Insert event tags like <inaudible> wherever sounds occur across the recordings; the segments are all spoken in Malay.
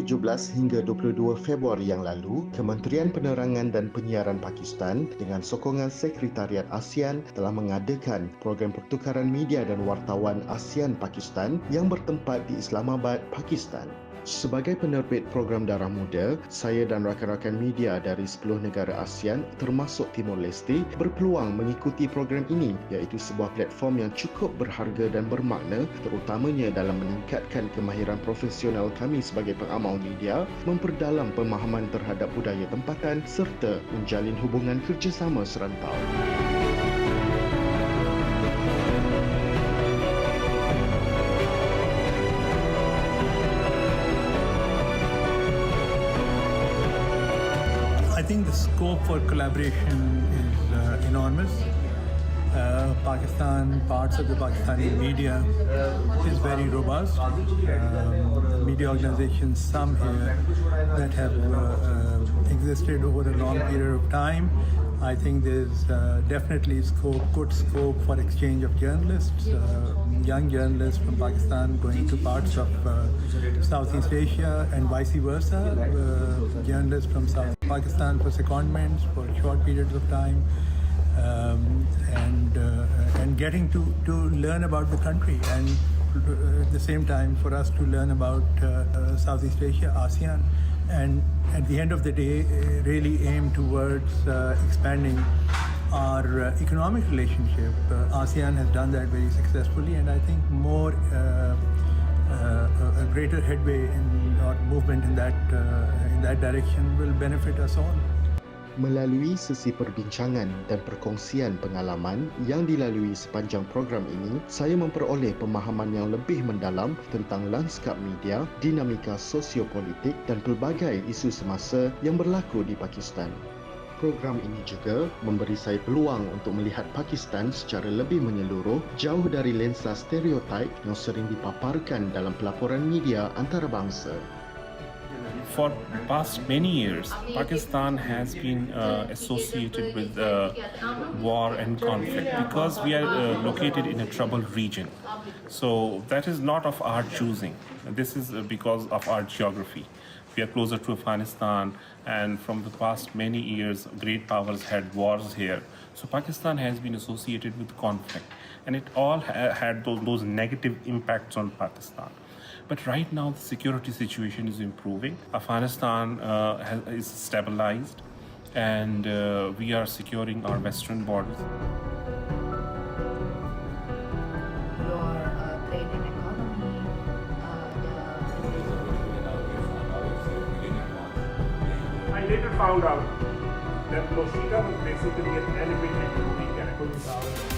17 hingga 22 Februari yang lalu, Kementerian Penerangan dan Penyiaran Pakistan dengan sokongan Sekretariat ASEAN telah mengadakan program pertukaran media dan wartawan ASEAN Pakistan yang bertempat di Islamabad, Pakistan. Sebagai penerbit program Darah Muda, saya dan rakan-rakan media dari 10 negara ASEAN termasuk Timor Leste berpeluang mengikuti program ini iaitu sebuah platform yang cukup berharga dan bermakna terutamanya dalam meningkatkan kemahiran profesional kami sebagai pengamal media, memperdalam pemahaman terhadap budaya tempatan serta menjalin hubungan kerjasama serantau. Think the scope for collaboration is uh, enormous. Uh, Pakistan, parts of the Pakistani media is very robust. Um, media organizations, some here that have uh, uh, existed over a long period of time. I think there's uh, definitely scope, good scope for exchange of journalists, uh, young journalists from Pakistan going to parts of uh, Southeast Asia and vice versa, uh, journalists from South Pakistan for secondments for short periods of time. Um, and uh, and getting to, to learn about the country and at the same time for us to learn about uh, Southeast Asia, ASEAN, and at the end of the day, really aim towards uh, expanding our uh, economic relationship. Uh, ASEAN has done that very successfully, and I think more uh, uh, a greater headway in or movement in that uh, in that direction will benefit us all. Melalui sesi perbincangan dan perkongsian pengalaman yang dilalui sepanjang program ini, saya memperoleh pemahaman yang lebih mendalam tentang lanskap media, dinamika sosiopolitik dan pelbagai isu semasa yang berlaku di Pakistan. Program ini juga memberi saya peluang untuk melihat Pakistan secara lebih menyeluruh jauh dari lensa stereotip yang sering dipaparkan dalam pelaporan media antarabangsa. for past many years, Pakistan has been uh, associated with uh, war and conflict because we are uh, located in a troubled region. So that is not of our choosing. This is uh, because of our geography. We are closer to Afghanistan, and from the past many years, great powers had wars here. So Pakistan has been associated with conflict, and it all ha- had those, those negative impacts on Pakistan. But right now, the security situation is improving. Afghanistan uh, has, is stabilized, and uh, we are securing our western borders. Found out that Loshika was basically an animated movie character.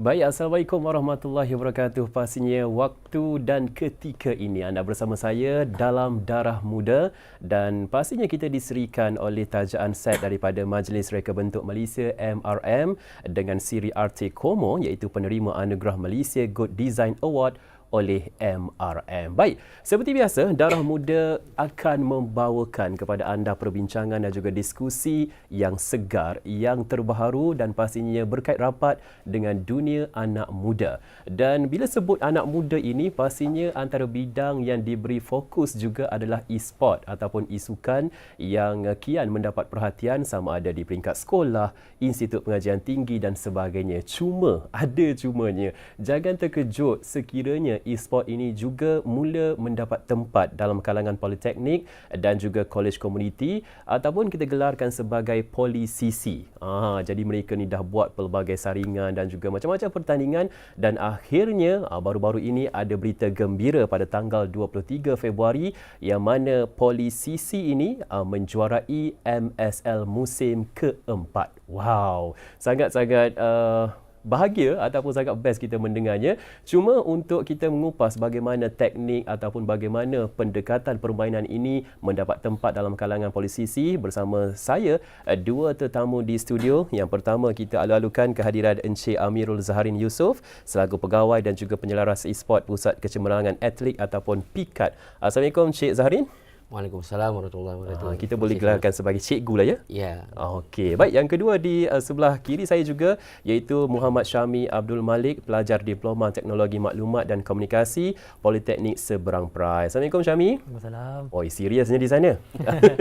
Baik, Assalamualaikum warahmatullahi wabarakatuh. Pastinya waktu dan ketika ini anda bersama saya dalam Darah Muda dan pastinya kita diserikan oleh tajaan set daripada Majlis Reka Bentuk Malaysia MRM dengan siri RT Komo iaitu penerima anugerah Malaysia Good Design Award oleh MRM. Baik, seperti biasa, Darah Muda akan membawakan kepada anda perbincangan dan juga diskusi yang segar, yang terbaharu dan pastinya berkait rapat dengan dunia anak muda. Dan bila sebut anak muda ini, pastinya antara bidang yang diberi fokus juga adalah e-sport ataupun e-sukan yang kian mendapat perhatian sama ada di peringkat sekolah, institut pengajian tinggi dan sebagainya. Cuma, ada cumanya. Jangan terkejut sekiranya e-sport ini juga mula mendapat tempat dalam kalangan politeknik dan juga college community ataupun kita gelarkan sebagai polisisi. Ah, jadi mereka ni dah buat pelbagai saringan dan juga macam-macam pertandingan dan akhirnya ah, baru-baru ini ada berita gembira pada tanggal 23 Februari yang mana polisisi ini ah, menjuarai MSL musim keempat. Wow, sangat-sangat uh, bahagia ataupun sangat best kita mendengarnya. Cuma untuk kita mengupas bagaimana teknik ataupun bagaimana pendekatan permainan ini mendapat tempat dalam kalangan polisisi bersama saya eh, dua tetamu di studio. Yang pertama kita alu-alukan kehadiran Encik Amirul Zaharin Yusof selaku pegawai dan juga penyelaras e-sport Pusat Kecemerlangan Atlet ataupun PIKAT. Assalamualaikum Encik Zaharin. Waalaikumsalam warahmatullahi wabarakatuh. Ah, kita boleh gelarkan sebagai cikgu lah ya. Ya. Okey, baik yang kedua di uh, sebelah kiri saya juga iaitu Muhammad Syami Abdul Malik, pelajar Diploma Teknologi Maklumat dan Komunikasi Politeknik Seberang Perai. Assalamualaikum Syami. Waalaikumsalam. Oh, seriusnya di sana.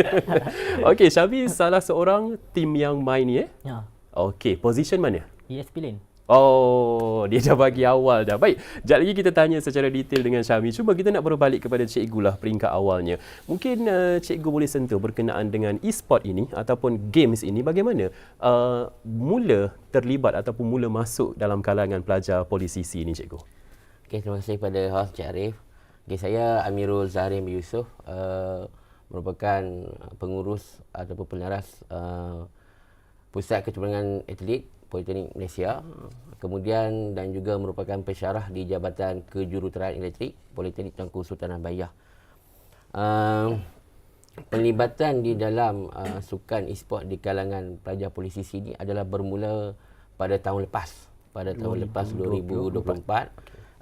<laughs> Okey, Syami salah seorang tim yang main ni eh. Ya. Okey, position mana? ESP Lane. Oh, dia dah bagi awal dah. Baik, sekejap lagi kita tanya secara detail dengan Syami. Cuma kita nak berbalik kepada cikgu lah peringkat awalnya. Mungkin uh, cikgu boleh sentuh berkenaan dengan e-sport ini ataupun games ini bagaimana uh, mula terlibat ataupun mula masuk dalam kalangan pelajar polisisi ini cikgu. Okey, terima kasih kepada host Cik Arif. Okey, saya Amirul Zahrim Yusof, uh, merupakan pengurus ataupun penaras uh, Pusat Kecubaran Atlet Politeknik Malaysia. Kemudian dan juga merupakan pensyarah di Jabatan Kejuruteraan Elektrik Politeknik Tengku Sultan Bayah. Uh, penlibatan di dalam uh, sukan e-sport di kalangan pelajar polisi sini adalah bermula pada tahun lepas. Pada tahun lepas 2024,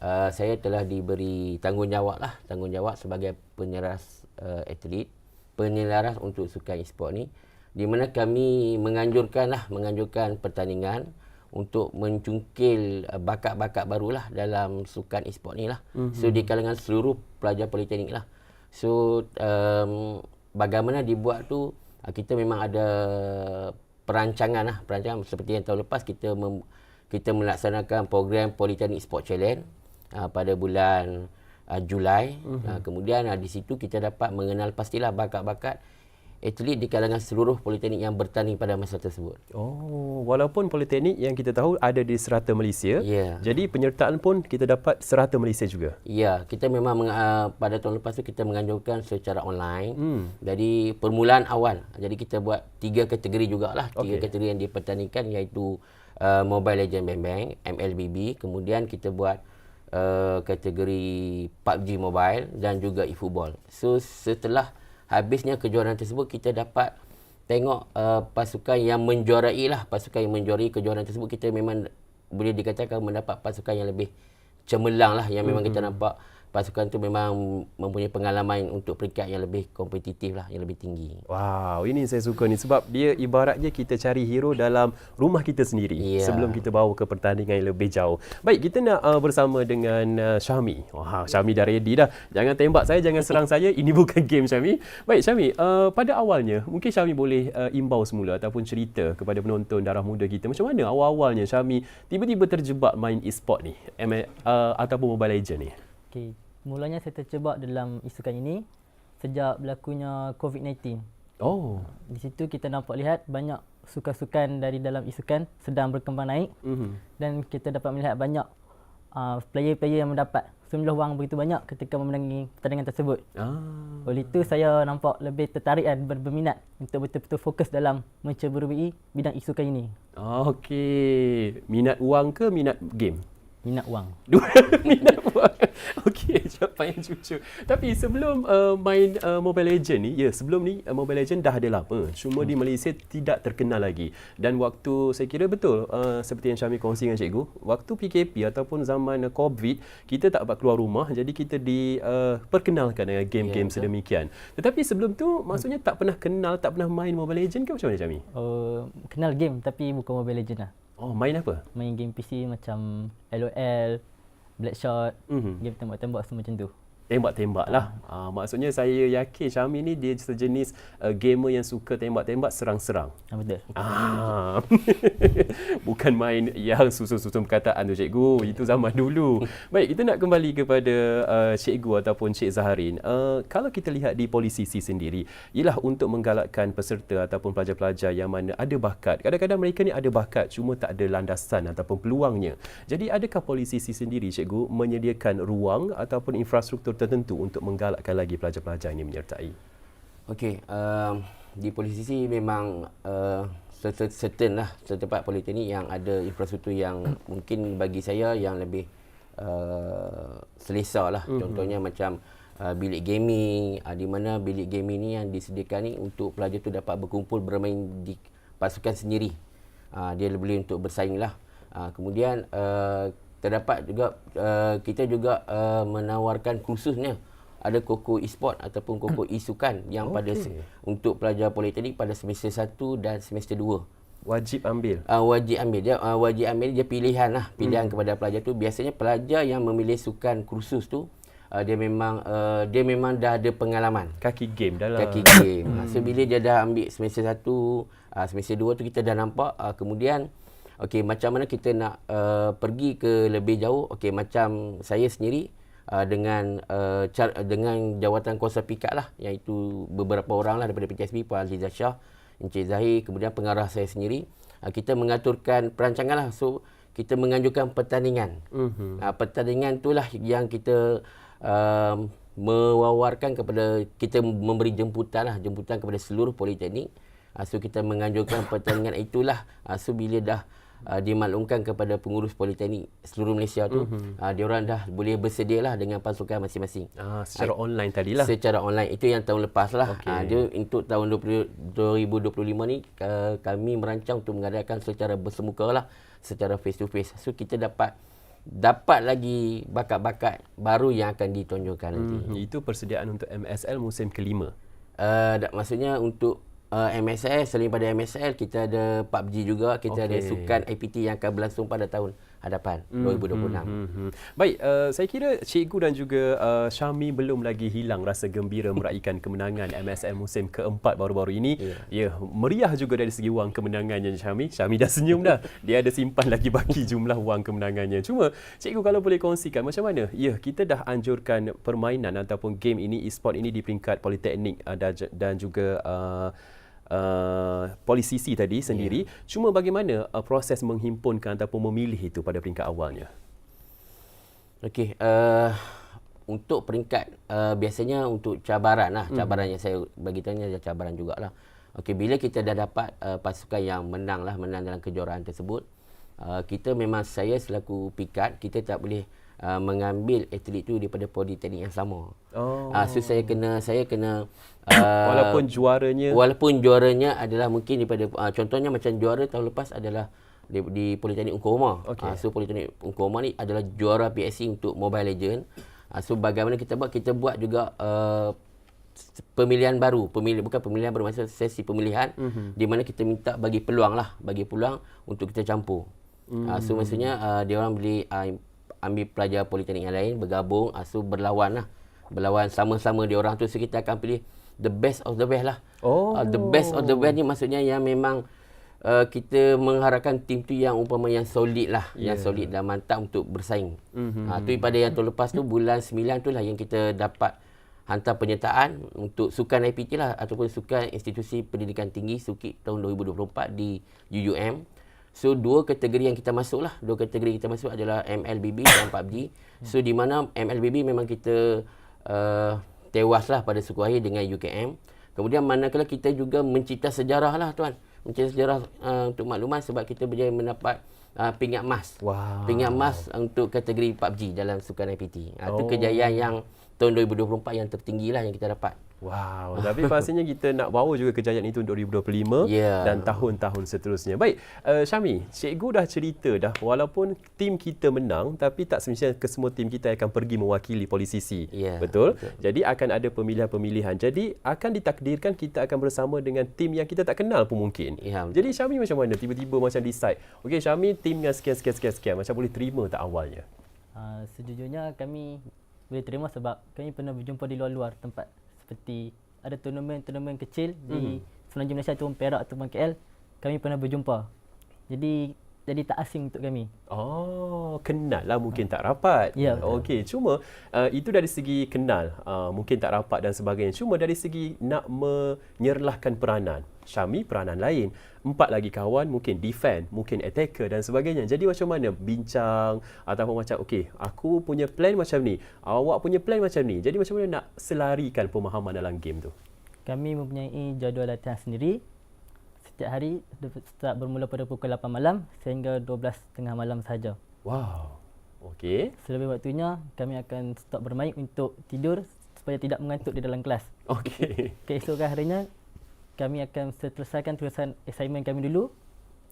uh, saya telah diberi tanggungjawab lah, tanggungjawab sebagai penyeras uh, atlet, penyelaras untuk sukan e-sport ni di mana kami menganjurkan lah, menganjurkan pertandingan untuk mencungkil uh, bakat-bakat barulah dalam sukan e-sport ni lah. Mm-hmm. So di kalangan seluruh pelajar politeknik lah. So um, bagaimana dibuat tu uh, kita memang ada perancangan lah, perancangan seperti yang tahun lepas kita mem, kita melaksanakan program Politeknik Sport Challenge uh, pada bulan uh, Julai. Mm-hmm. Uh, kemudian uh, di situ kita dapat mengenal pastilah bakat-bakat atlet di kalangan seluruh politeknik yang bertanding pada masa tersebut. Oh, walaupun politeknik yang kita tahu ada di serata Malaysia. Ya. Jadi penyertaan pun kita dapat serata Malaysia juga. Ya, kita memang meng, uh, pada tahun lepas tu kita menganjurkan secara online. Hmm. Jadi permulaan awal. Jadi kita buat tiga kategori jugalah. Tiga Okey. kategori yang dipertandingkan iaitu uh, Mobile Legend Bang Bang, MLBB. Kemudian kita buat uh, kategori PUBG Mobile dan juga eFootball. So setelah habisnya kejuaraan tersebut kita dapat tengok uh, pasukan yang menjuarai lah pasukan yang menjuarai kejuaraan tersebut kita memang boleh dikatakan mendapat pasukan yang lebih cemerlang lah yang memang mm-hmm. kita nampak pasukan tu memang mempunyai pengalaman untuk peringkat yang lebih kompetitif lah yang lebih tinggi. Wow, ini saya suka ni sebab dia ibaratnya kita cari hero dalam rumah kita sendiri Ya. sebelum kita bawa ke pertandingan yang lebih jauh. Baik, kita nak uh, bersama dengan uh, Syami. Wah, Syami dah ready dah. Jangan tembak saya, jangan serang <laughs> saya. Ini bukan game Syami. Baik, Syami, uh, pada awalnya mungkin Syami boleh uh, imbau semula ataupun cerita kepada penonton darah muda kita macam mana awal-awalnya Syami tiba-tiba terjebak main e-sport ni M- uh, ataupun Mobile Legend ni. Okey, mulanya saya terjebak dalam isukan ini sejak berlakunya COVID-19. Oh. Di situ kita nampak lihat banyak sukan-sukan dari dalam isukan sedang berkembang naik Mhm. dan kita dapat melihat banyak uh, player-player yang mendapat sejumlah wang begitu banyak ketika memenangi pertandingan tersebut. Ah. Oleh itu saya nampak lebih tertarik dan ber- berminat untuk betul-betul fokus dalam menceburui bidang isukan ini. Okey. Minat wang ke minat game? Minat wang. <laughs> Dua <laughs> minat wang. Okey, jawapan yang jujur. Tapi sebelum uh, main uh, Mobile Legend ni, ya sebelum ni uh, Mobile Legend dah ada lama. Cuma di Malaysia tidak terkenal lagi. Dan waktu saya kira betul uh, seperti yang Syami kongsi dengan cikgu, waktu PKP ataupun zaman uh, COVID, kita tak dapat keluar rumah. Jadi kita diperkenalkan uh, dengan game-game Ya, betul. sedemikian. Tetapi sebelum tu maksudnya tak pernah kenal, tak pernah main Mobile Legend ke macam mana Syami? Uh, kenal game tapi bukan Mobile Legend lah. Oh, main apa? Main game PC macam LOL, Blackshot, Mhm. game tembak-tembak semua macam tu. Tembak-tembak lah. Ah, maksudnya saya yakin Syami ni dia sejenis uh, gamer yang suka tembak-tembak serang-serang. Ah, betul. Ah. <laughs> Bukan main yang susun-susun perkataan tu cikgu. Itu zaman dulu. <laughs> Baik, kita nak kembali kepada uh, cikgu ataupun Cik Zaharin. Uh, kalau kita lihat di polisisi sendiri, ialah untuk menggalakkan peserta ataupun pelajar-pelajar yang mana ada bakat. Kadang-kadang mereka ni ada bakat cuma tak ada landasan ataupun peluangnya. Jadi adakah polisisi sendiri cikgu menyediakan ruang ataupun infrastruktur tertentu untuk menggalakkan lagi pelajar-pelajar ini menyertai? Okey, um, di posisi memang uh, cer- certain lah setempat politeknik yang ada infrastruktur yang mungkin bagi saya yang lebih uh, selesa lah. Mm-hmm. Contohnya macam uh, bilik gaming, uh, di mana bilik gaming ni yang disediakan ni untuk pelajar tu dapat berkumpul bermain di pasukan sendiri. Uh, dia boleh untuk bersaing lah. Uh, kemudian uh, terdapat juga uh, kita juga uh, menawarkan kursusnya ada koko e-sport ataupun koko e-sukan yang pada se- untuk pelajar politeknik pada semester 1 dan semester 2. Wajib ambil. Uh, wajib ambil dia uh, wajib ambil dia pilihan lah pilihan hmm. kepada pelajar tu biasanya pelajar yang memilih sukan kursus tu uh, dia memang uh, dia memang dah ada pengalaman Kaki game dalam. kaki game. Hmm. So bila dia dah ambil semester 1, uh, semester 2 tu kita dah nampak uh, kemudian okey macam mana kita nak uh, pergi ke lebih jauh. Okey macam saya sendiri uh, dengan uh, car- dengan jawatan kuasa pikat lah iaitu beberapa orang lah daripada PTSB Puan Aziza Shah, Encik Zahir, kemudian pengarah saya sendiri. Uh, kita mengaturkan perancangan lah. So kita menganjurkan pertandingan. Mhm. Uh, pertandingan itulah yang kita uh, mewawarkan kepada kita memberi jemputan lah jemputan kepada seluruh politeknik uh, so kita menganjurkan pertandingan itulah uh, so bila dah uh, dimaklumkan kepada pengurus politeknik seluruh Malaysia tu mm-hmm. uh, diorang dah boleh bersedia lah dengan pasukan masing-masing Ah, secara online tadilah. secara online itu yang tahun lepas lah okay. uh, dia untuk tahun 20, 2025 ni uh, kami merancang untuk mengadakan secara bersemuka lah secara face to face so kita dapat dapat lagi bakat-bakat baru yang akan ditonjolkan nanti Hmm, itu persediaan untuk MSL musim kelima. uh, dak- maksudnya untuk uh, MSL selain pada MSL kita ada PUBG juga kita okay. ada sukan IPT yang akan berlangsung pada tahun hadapan mm, 2026 mm. Hmm. Baik, uh, saya kira cikgu dan juga uh, Syami belum lagi hilang rasa gembira meraihkan <laughs> kemenangan MSL musim keempat baru-baru ini. Ya, yeah. meriah juga dari segi wang kemenangannya Syami. Syami dah senyum dah. <laughs> Dia ada simpan lagi baki jumlah wang kemenangannya. Cuma cikgu kalau boleh kongsikan macam mana? Ya, kita dah anjurkan permainan ataupun game ini e-sport ini di peringkat politeknik uh, dan, dan juga uh, uh, polisisi tadi sendiri. Yeah. Cuma bagaimana uh, proses menghimpunkan ataupun memilih itu pada peringkat awalnya? Okey, uh, untuk peringkat uh, biasanya untuk cabaran lah, cabaran yang saya bagi tanya adalah cabaran jugalah. Okey, bila kita dah dapat uh, pasukan yang menang lah, menang dalam kejuaraan tersebut, uh, kita memang saya selaku pikat, kita tak boleh uh, mengambil atlet tu daripada politeknik yang sama. Oh. Uh, so saya kena saya kena <coughs> uh, Walaupun juaranya walaupun juaranya adalah mungkin daripada uh, contohnya macam juara tahun lepas adalah di, di Politeknik Ungku Omar. Okey. Uh, so Politeknik Ungku Omar ni adalah juara PSC untuk Mobile Legend. Uh, so bagaimana kita buat? Kita buat juga uh, pemilihan baru, pemilih bukan pemilihan baru maksud sesi pemilihan mm-hmm. di mana kita minta bagi peluang lah, bagi peluang untuk kita campur. Mm. Uh, so maksudnya uh, dia orang boleh uh, ambil pelajar politeknik yang lain bergabung, so berlawan lah. Berlawan sama-sama dia orang tu so kita akan pilih the best of the best lah. Oh. Uh, the best of the best ni maksudnya yang memang uh, kita mengharapkan tim tu yang umpama yang solid lah, yeah. yang solid dan mantap untuk bersaing. Mm-hmm. Uh, tu pada yang tahun lepas tu bulan 9 tu lah yang kita dapat hantar penyertaan untuk sukan IPT lah ataupun sukan institusi pendidikan tinggi SUKIP tahun 2024 di UUM. So dua kategori yang kita masuk lah, dua kategori kita masuk adalah MLBB dan PUBG. So di mana MLBB memang kita uh, tewas lah pada suku akhir dengan UKM. Kemudian manakala kita juga mencipta sejarah lah tuan. Mencipta sejarah uh, untuk makluman sebab kita berjaya mendapat uh, pingat emas. Wow. Pingat emas untuk kategori PUBG dalam sukan IPT. Uh, Itu Oh. kejayaan yang tahun 2024 yang tertinggi lah yang kita dapat. Wow, tapi <laughs> pastinya kita nak bawa juga kejayaan itu untuk 2025 Ya. dan tahun-tahun seterusnya. Baik, uh, Syami, cikgu dah cerita dah walaupun tim kita menang tapi tak semestinya ke semua tim kita akan pergi mewakili polisisi. Ya, betul? betul. Jadi akan ada pemilihan-pemilihan. Jadi akan ditakdirkan kita akan bersama dengan tim yang kita tak kenal pun mungkin. Ya, betul. Jadi Syami macam mana tiba-tiba macam decide, okey Syami tim yang sekian sekian sekian sekian macam boleh terima tak awalnya? Uh, sejujurnya kami boleh terima sebab kami pernah berjumpa di luar-luar tempat seperti ada turnamen-turnamen kecil di Semenanjung Malaysia ataupun Perak ataupun KL kami pernah berjumpa. Jadi jadi tak asing untuk kami. Oh, kenal lah mungkin tak rapat. Ya. Okey, cuma uh, itu dari segi kenal, uh, mungkin tak rapat dan sebagainya. Cuma dari segi nak menyerlahkan peranan. Syami peranan lain. Empat lagi kawan mungkin defend, mungkin attacker dan sebagainya. Jadi macam mana bincang ataupun macam okey, aku punya plan macam ni, awak punya plan macam ni. Jadi macam mana nak selarikan pemahaman dalam game tu? Kami mempunyai jadual latihan sendiri. Setiap hari start bermula pada pukul 8 malam sehingga 12.30 malam sahaja. Wow. Okey. Selebih waktunya kami akan stop bermain untuk tidur supaya tidak mengantuk di dalam kelas. Okey. Keesokan harinya kami akan selesaikan tulisan assignment kami dulu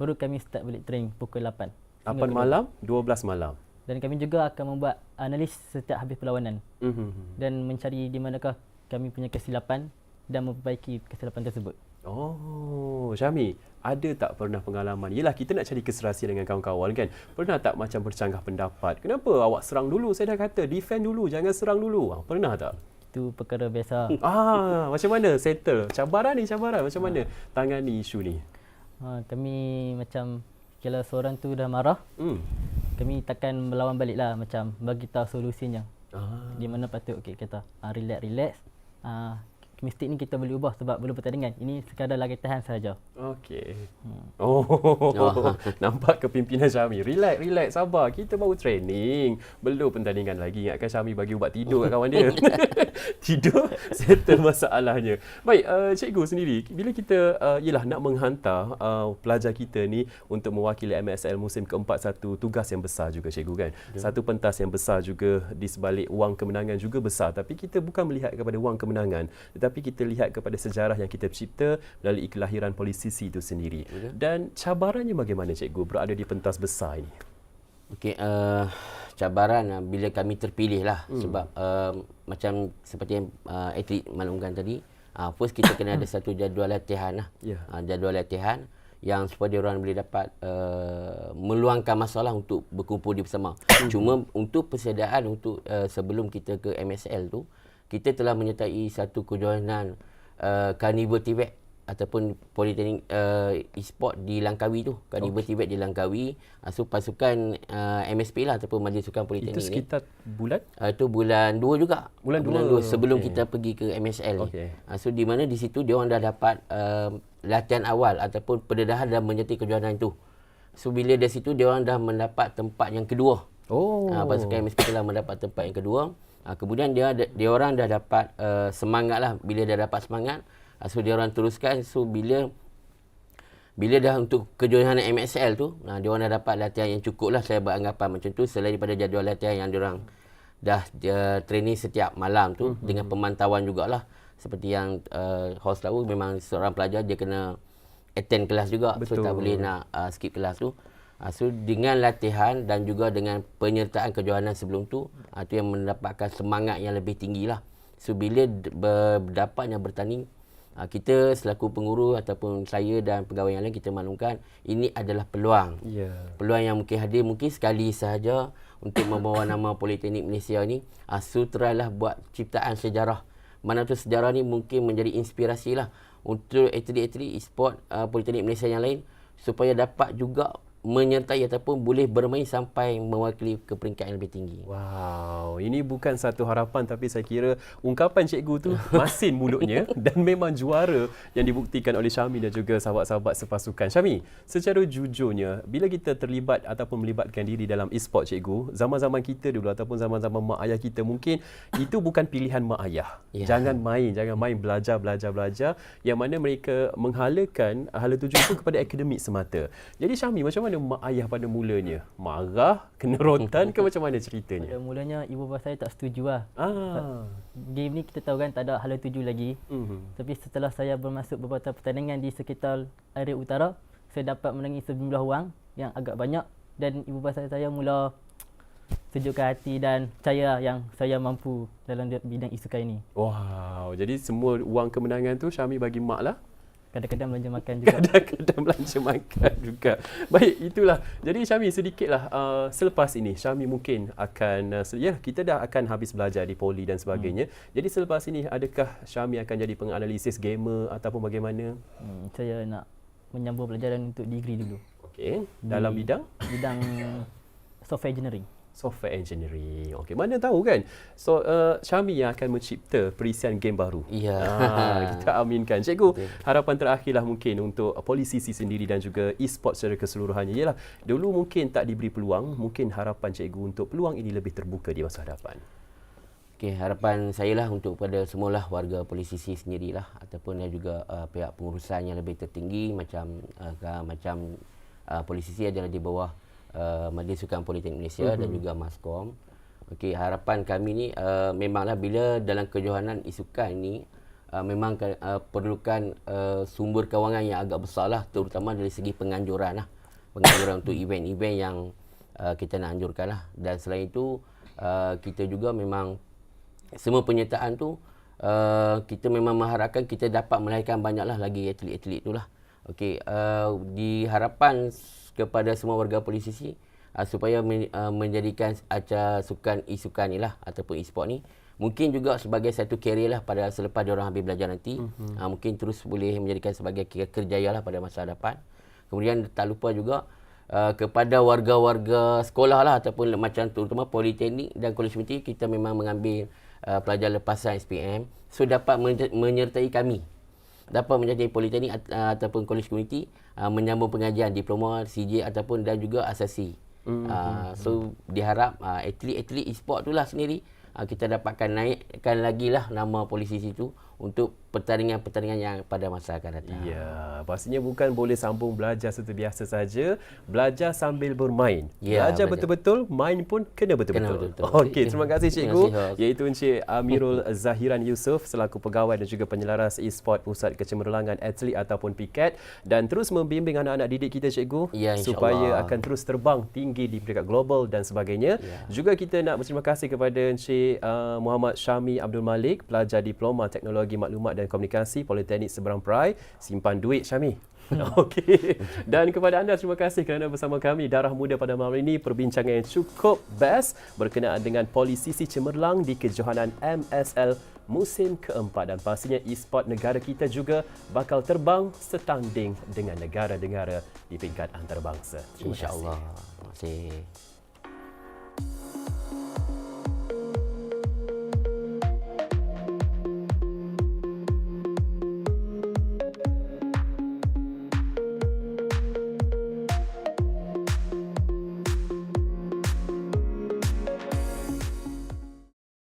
baru kami start balik training pukul 8. 8 malam, 12 malam. Dan kami juga akan membuat analis setiap habis perlawanan Mhm. dan mencari di manakah kami punya kesilapan dan memperbaiki kesilapan tersebut. Oh, Syami, ada tak pernah pengalaman? Yelah, kita nak cari keserasian dengan kawan-kawan kan. Pernah tak macam bercanggah pendapat? Kenapa awak serang dulu? Saya dah kata, defend dulu, jangan serang dulu. Ah, Pernah tak? Itu perkara biasa. <laughs> Ah, macam mana settle? Cabaran ni cabaran. Macam mana tangani isu ni? Ha, kami macam kalau seorang tu dah marah, Hmm. kami takkan melawan balik lah macam bagi tahu solusinya. Ah. Di mana patut okey kata ah, relax relax. Ah, mistik ni kita boleh ubah sebab belum pertandingan. Ini sekadar lagi tahan saja. Okey. Oh, <laughs> <laughs> nampak kepimpinan Syami. Relax, relax, sabar. Kita baru training. Belum pertandingan lagi. Ingatkan Syami bagi ubat tidur kat kawan dia. <laughs> tidur, settle masalahnya. Baik, uh, cikgu sendiri, bila kita uh, yelah nak menghantar uh, pelajar kita ni untuk mewakili MSL musim keempat satu tugas yang besar juga cikgu kan. Satu pentas yang besar juga di sebalik wang kemenangan juga besar. Tapi kita bukan melihat kepada wang kemenangan, tetapi kita lihat kepada sejarah yang kita cipta melalui kelahiran politisi itu sendiri. Dan cabarannya bagaimana cikgu berada di pentas besar ini? Okey, uh, cabaran uh, bila kami terpilih lah hmm. sebab uh, macam seperti yang uh, atlet maklumkan tadi, uh, first kita kena ada <coughs> satu jadual latihan lah. Ya. Uh, jadual latihan yang supaya dia orang boleh dapat uh, meluangkan masalah untuk berkumpul di bersama. Cuma untuk persediaan untuk uh, sebelum kita ke MSL tu, kita telah menyertai satu kejohanan uh, Carnival Tibet ataupun Politeknik uh, e-sport di Langkawi tu. Carnival okay. Tibet di Langkawi. Uh, so pasukan uh, MSP lah ataupun Majlis Sukan Politeknik Itu ni. sekitar bulan? Uh, itu bulan 2 juga. Bulan bulan dua, 2 sebelum okey. kita pergi ke MSL ni. Okey. Uh, so di mana di situ dia orang dah dapat uh, latihan awal ataupun pendedahan dan menyertai kejohanan itu. So bila dari situ dia orang dah mendapat tempat yang kedua. Oh. Uh, pasukan MSP telah mendapat tempat yang kedua. Uh, kemudian dia dia orang dah dapat uh, semangat lah. Bila dah dapat semangat, uh, so dia orang teruskan. So bila bila dah untuk kejohanan MSL tu, nah, dia orang dah dapat latihan yang cukup lah saya beranggapan macam tu selain daripada jadual latihan yang dia orang dah dia training setiap malam tu mm-hmm. dengan pemantauan jugalah seperti yang uh, host tahu memang seorang pelajar dia kena attend kelas juga Betul. so tak boleh nak uh, skip kelas tu uh, so dengan latihan dan juga dengan penyertaan kejohanan sebelum tu uh, tu yang mendapatkan semangat yang lebih tinggi lah. So bila dapatnya bertanding uh, kita selaku pengurus ataupun saya dan pegawai yang lain kita maklumkan ini adalah peluang. Ya. peluang yang mungkin hadir mungkin sekali sahaja untuk membawa <coughs> nama Politeknik Malaysia ni. Uh, suteralah buat ciptaan sejarah. Mana tu sejarah ni mungkin menjadi inspirasi lah untuk atlet-atlet e-sport uh, Politeknik Malaysia yang lain supaya dapat juga menyertai ataupun boleh bermain sampai mewakili ke peringkat yang lebih tinggi. Wow, ini bukan satu harapan tapi saya kira ungkapan cikgu tu masin mulutnya <laughs> dan memang juara yang dibuktikan oleh Syami dan juga sahabat-sahabat sepasukan. Syami, secara jujurnya bila kita terlibat ataupun melibatkan diri dalam e-sport cikgu, zaman-zaman kita dulu ataupun zaman-zaman mak ayah kita mungkin itu bukan pilihan mak ayah. Ya. Jangan main, jangan main belajar belajar belajar yang mana mereka menghalakan hala tuju itu kepada akademik semata. Jadi Syami macam mana mak ayah pada mulanya? Marah, kena rotan ke macam mana ceritanya? Pada mulanya ibu bapa saya tak setuju lah. Ah. Game ni kita tahu kan tak ada hala tuju lagi. Mhm. Tapi setelah saya bermasuk beberapa pertandingan di sekitar area utara, saya dapat menangi sejumlah wang yang agak banyak dan ibu bapa saya mula sejukkan hati dan percaya yang saya mampu dalam bidang isukan ini. Wow, jadi semua wang kemenangan tu Syami bagi mak lah. Kadang-kadang belanja makan juga. Kadang-kadang belanja makan juga. Baik, itulah. Jadi Syami sedikitlah uh, selepas ini Syami mungkin akan uh, ya kita dah akan habis belajar di poli dan sebagainya. Hmm. Jadi selepas ini adakah Syami akan jadi penganalisis gamer ataupun bagaimana? Hmm, saya nak menyambung pelajaran untuk degree dulu. Okey, dalam bidang Bidang software engineering. Software engineering. Okey, mana tahu kan. So uh, Syami yang akan mencipta perisian game baru. Ya. Ah, <laughs> kita aminkan. Cikgu, Betul. harapan terakhirlah mungkin untuk polisisi sendiri dan juga e-sport secara keseluruhannya ialah dulu mungkin tak diberi peluang, mungkin harapan cikgu untuk peluang ini lebih terbuka di masa hadapan. Okey, harapan saya lah untuk pada semualah warga polisisi sendirilah ataupun dan juga uh, pihak pengurusan yang lebih tertinggi macam uh, macam uh, polisisi adalah di bawah uh, Majlis Sukan Politeknik Malaysia mm-hmm. dan juga Maskom. Okey, harapan kami ni uh, memanglah bila dalam kejohanan isukan ni uh, memang uh, perlukan uh, sumber kewangan yang agak besar lah terutama dari segi penganjuran lah. Penganjuran untuk event-event yang uh, kita nak anjurkan lah. Dan selain itu, uh, kita juga memang semua penyertaan tu uh, kita memang mengharapkan kita dapat melahirkan banyaklah lagi atlet-atlet tu lah. Okey, uh, diharapkan kepada semua warga polisi uh, supaya men, uh, menjadikan acara sukan e-sukan ni lah ataupun e-sport ni. Mungkin juga sebagai satu career lah pada selepas dia orang habis belajar nanti. Mm-hmm. uh, mungkin terus boleh menjadikan sebagai kerjaya lah pada masa depan kemudian tak lupa juga uh, kepada warga-warga sekolah lah ataupun macam terutama politeknik dan kolej community kita memang mengambil uh, pelajar lepasan SPM so dapat menyertai kami dapat menjadi politeknik uh, ataupun kolej community uh, menyambung pengajian diploma CJ ataupun dan juga asasi mm-hmm. uh, so diharap uh, atlet-atlet e-sport tu lah sendiri uh, kita dapatkan naikkan lagi lah nama polisi situ untuk pertandingan-pertandingan yang pada masa akan datang. Ya, pastinya bukan boleh sambung belajar seperti biasa saja, belajar sambil bermain. Ya, belajar betul-betul, main pun kena betul-betul. Okey, terima kasih cikgu iaitu Encik Amirul <laughs> Zahiran Yusof selaku pegawai dan juga penyelaras e-sport Pusat Kecemerlangan Atlet ataupun PIKAT dan terus membimbing anak-anak didik kita cikgu ya, supaya akan terus terbang tinggi di peringkat global dan sebagainya. Ya. Juga kita nak berterima kasih kepada Encik uh, Muhammad Syami Abdul Malik, pelajar diploma teknologi maklumat dan dan Komunikasi Politeknik Seberang Perai. Simpan duit Syami. <laughs> Okey. Dan kepada anda terima kasih kerana bersama kami Darah Muda pada malam ini perbincangan yang cukup best berkenaan dengan polisisi cemerlang di kejohanan MSL musim keempat dan pastinya e-sport negara kita juga bakal terbang setanding dengan negara-negara di peringkat antarabangsa. Insya-Allah. Terima kasih.